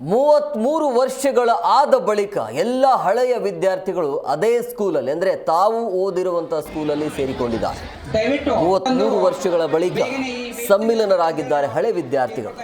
ಮೂವತ್ತ್ಮೂರು ವರ್ಷಗಳ ಆದ ಬಳಿಕ ಎಲ್ಲ ಹಳೆಯ ವಿದ್ಯಾರ್ಥಿಗಳು ಅದೇ ಸ್ಕೂಲಲ್ಲಿ ಅಂದರೆ ತಾವು ಓದಿರುವಂಥ ಸ್ಕೂಲಲ್ಲಿ ಸೇರಿಕೊಂಡಿದ್ದಾರೆ. ಮೂವತ್ತ್ಮೂರು ವರ್ಷಗಳ ಬಳಿಕ ಸಮ್ಮಿಲನರಾಗಿದ್ದಾರೆ ಹಳೆ ವಿದ್ಯಾರ್ಥಿಗಳು.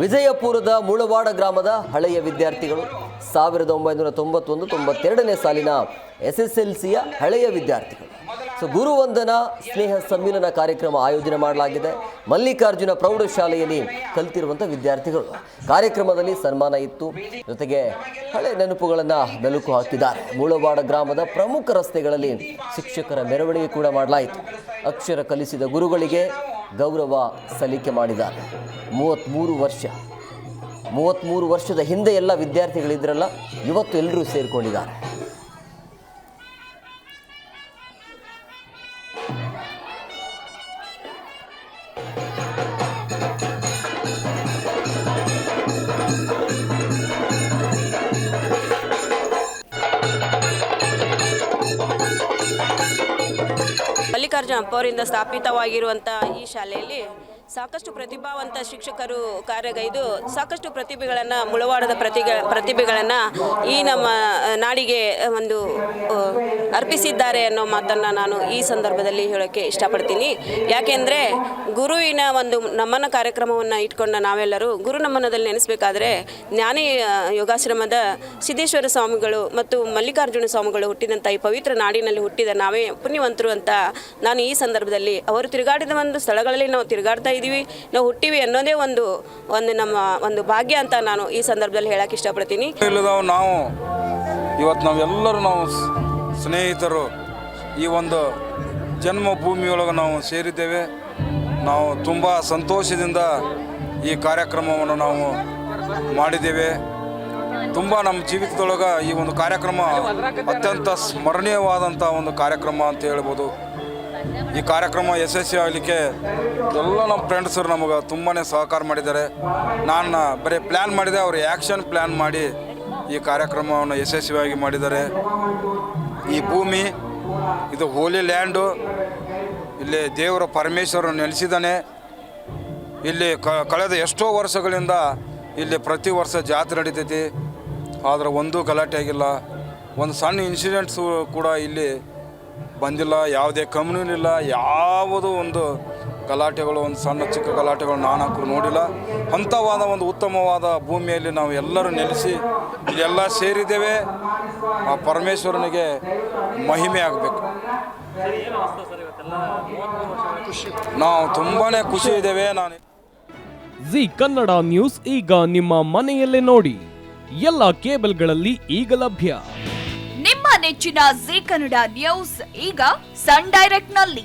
ವಿಜಯಪುರದ ಮುಳವಾಡ ಗ್ರಾಮದ ಹಳೆಯ ವಿದ್ಯಾರ್ಥಿಗಳು. ಸಾವಿರದ ಒಂಬೈನೂರ ತೊಂಬತ್ತೊಂದು ತೊಂಬತ್ತೆರಡನೇ ಸಾಲಿನ ಎಸ್ ಎಸ್ ಎಲ್ ಸಿಯ ಹಳೆಯ ವಿದ್ಯಾರ್ಥಿಗಳು. ಸೊ ಗುರುವಂದನ, ಸ್ನೇಹ ಸಮ್ಮಿಲನ ಕಾರ್ಯಕ್ರಮ ಆಯೋಜನೆ ಮಾಡಲಾಗಿದೆ. ಮಲ್ಲಿಕಾರ್ಜುನ ಪ್ರೌಢಶಾಲೆಯಲ್ಲಿ ಕಲಿತಿರುವಂಥ ವಿದ್ಯಾರ್ಥಿಗಳು. ಕಾರ್ಯಕ್ರಮದಲ್ಲಿ ಸನ್ಮಾನ ಇತ್ತು. ಜೊತೆಗೆ ಹಳೆ ನೆನಪುಗಳನ್ನು ಮೆಲುಕು ಹಾಕಿದ್ದಾರೆ. ಮೂಳವಾಡ ಗ್ರಾಮದ ಪ್ರಮುಖ ರಸ್ತೆಗಳಲ್ಲಿ ಶಿಕ್ಷಕರ ಮೆರವಣಿಗೆ ಕೂಡ ಮಾಡಲಾಯಿತು. ಅಕ್ಷರ ಕಲಿಸಿದ ಗುರುಗಳಿಗೆ ಗೌರವ ಸಲ್ಲಿಕೆ ಮಾಡಿದ್ದಾರೆ. ಮೂವತ್ತ್ಮೂರು ವರ್ಷ. ಮೂವತ್ತ್ಮೂರು ವರ್ಷದ ಹಿಂದೆ ಎಲ್ಲ ವಿದ್ಯಾರ್ಥಿಗಳಿದ್ರಲ್ಲ, ಇವತ್ತು ಎಲ್ಲರೂ ಸೇರಿಕೊಂಡಿದ್ದಾರೆ. ಮಲ್ಲಿಕಾರ್ಜುನ ಅಪ್ಪವರಿಂದ ಸ್ಥಾಪಿತವಾಗಿರುವಂಥ ಈ ಶಾಲೆಯಲ್ಲಿ ಸಾಕಷ್ಟು ಪ್ರತಿಭಾವಂತ ಶಿಕ್ಷಕರು ಕಾರ್ಯಗೈದು ಸಾಕಷ್ಟು ಪ್ರತಿಭೆಗಳನ್ನು, ಮುಳವಾಡದ ಪ್ರತಿಭೆ ಪ್ರತಿಭೆಗಳನ್ನು ಈ ನಮ್ಮ ನಾಡಿಗೆ ಒಂದು ಅರ್ಪಿಸಿದ್ದಾರೆ ಅನ್ನೋ ಮಾತನ್ನು ನಾನು ಈ ಸಂದರ್ಭದಲ್ಲಿ ಹೇಳೋಕ್ಕೆ ಇಷ್ಟಪಡ್ತೀನಿ. ಯಾಕೆಂದರೆ ಗುರುವಿನ ಒಂದು ನಮನ ಕಾರ್ಯಕ್ರಮವನ್ನು ಇಟ್ಕೊಂಡ ನಾವೆಲ್ಲರೂ ಗುರು ನಮನದಲ್ಲಿ ನೆನೆಸಬೇಕಾದ್ರೆ ಜ್ಞಾನಿ ಯೋಗಾಶ್ರಮದ ಸಿದ್ದೇಶ್ವರ ಸ್ವಾಮಿಗಳು ಮತ್ತು ಮಲ್ಲಿಕಾರ್ಜುನ ಸ್ವಾಮಿಗಳು ಹುಟ್ಟಿದಂಥ ಈ ಪವಿತ್ರ ನಾಡಿನಲ್ಲಿ ಹುಟ್ಟಿದ ನಾವೇ ಪುಣ್ಯವಂತರು ಅಂತ ನಾನು ಈ ಸಂದರ್ಭದಲ್ಲಿ ಅವರು ತಿರುಗಾಡಿದ ಒಂದು ಸ್ಥಳಗಳಲ್ಲಿ ನಾವು ತಿರುಗಾಡ್ತಾ ಇದ್ದೀವಿ. ನಾವು ಹುಟ್ಟಿವಿ ಅನ್ನೋದೇ ಒಂದು ಒಂದು ನಮ್ಮ ಒಂದು ಭಾಗ್ಯ ಅಂತ ನಾನು ಈ ಸಂದರ್ಭದಲ್ಲಿ ಹೇಳಕ್ಕೆ ಇಷ್ಟಪಡ್ತೀನಿ. ನಾವು ಇವತ್ತು ನಾವೆಲ್ಲರೂ ನಾವು ಸ್ನೇಹಿತರು, ಈ ಒಂದು ಜನ್ಮಭೂಮಿಯೊಳಗೆ ನಾವು ಸೇರಿದ್ದೇವೆ. ನಾವು ತುಂಬ ಸಂತೋಷದಿಂದ ಈ ಕಾರ್ಯಕ್ರಮವನ್ನು ನಾವು ಮಾಡಿದ್ದೇವೆ. ತುಂಬ ನಮ್ಮ ಜೀವಿತದೊಳಗೆ ಈ ಒಂದು ಕಾರ್ಯಕ್ರಮ ಅತ್ಯಂತ ಸ್ಮರಣೀಯವಾದಂಥ ಒಂದು ಕಾರ್ಯಕ್ರಮ ಅಂತ ಹೇಳ್ಬೋದು. ಈ ಕಾರ್ಯಕ್ರಮ ಯಶಸ್ವಿ ಆಗಲಿಕ್ಕೆ ಎಲ್ಲ ನಮ್ಮ ಫ್ರೆಂಡ್ಸರು ನಮಗೆ ತುಂಬಾ ಸಹಕಾರ ಮಾಡಿದ್ದಾರೆ. ನಾನು ಬರೀ ಪ್ಲ್ಯಾನ್ ಮಾಡಿದೆ, ಅವರು ಆ್ಯಕ್ಷನ್ ಪ್ಲ್ಯಾನ್ ಮಾಡಿ ಈ ಕಾರ್ಯಕ್ರಮವನ್ನು ಯಶಸ್ವಿಯಾಗಿ ಮಾಡಿದ್ದಾರೆ. ಈ ಭೂಮಿ, ಇದು ಹೋಲಿ ಲ್ಯಾಂಡು ಇಲ್ಲಿ ದೇವರ ಪರಮೇಶ್ವರ ನೆಲೆಸಿದ್ದಾನೆ. ಇಲ್ಲಿ ಕಳೆದ ಎಷ್ಟೋ ವರ್ಷಗಳಿಂದ ಇಲ್ಲಿ ಪ್ರತಿ ವರ್ಷ ಜಾತ್ರೆ ನಡೀತೈತಿ. ಆದರೆ ಒಂದೂ ಗಲಾಟೆ ಆಗಿಲ್ಲ. ಒಂದು ಸಣ್ಣ ಇನ್ಸಿಡೆಂಟ್ಸು ಕೂಡ ಇಲ್ಲಿ ಬಂದಿಲ್ಲ. ಯಾವುದೇ ಕಂಪ್ನಿನೂ ಇಲ್ಲ. ಯಾವುದೂ ಒಂದು ಗಲಾಟೆಗಳು ಒಂದು ಸಣ್ಣ ಚಿಕ್ಕ ಗಲಾಟೆಗಳು ನಾನಾಕರು ನೋಡಿಲ್ಲ. ಅಂಥವಾದ ಒಂದು ಉತ್ತಮವಾದ ಭೂಮಿಯಲ್ಲಿ ನಾವು ಎಲ್ಲರೂ ನೆಲೆಸಿ ಇಲ್ಲೆಲ್ಲ ಸೇರಿದ್ದೇವೆ. ಆ ಪರಮೇಶ್ವರನಿಗೆ ಮಹಿಮೆ ಆಗಬೇಕು. ನಾವು ತುಂಬಾ ಖುಷಿ ಇದ್ದೇವೆ. ನಾನು ಜಿ ಕನ್ನಡ ನ್ಯೂಸ್ ಈಗ ನಿಮ್ಮ ಮನೆಯಲ್ಲೇ ನೋಡಿ. ಎಲ್ಲ ಕೇಬಲ್ಗಳಲ್ಲಿ ಈಗ ಲಭ್ಯ. ನಿಮ್ಮ ನೆಚ್ಚಿನ ಜಿ ಕನ್ನಡ ನ್ಯೂಸ್ ಈಗ ಸನ್ ಡೈರೆಕ್ಟ್ನಲ್ಲಿ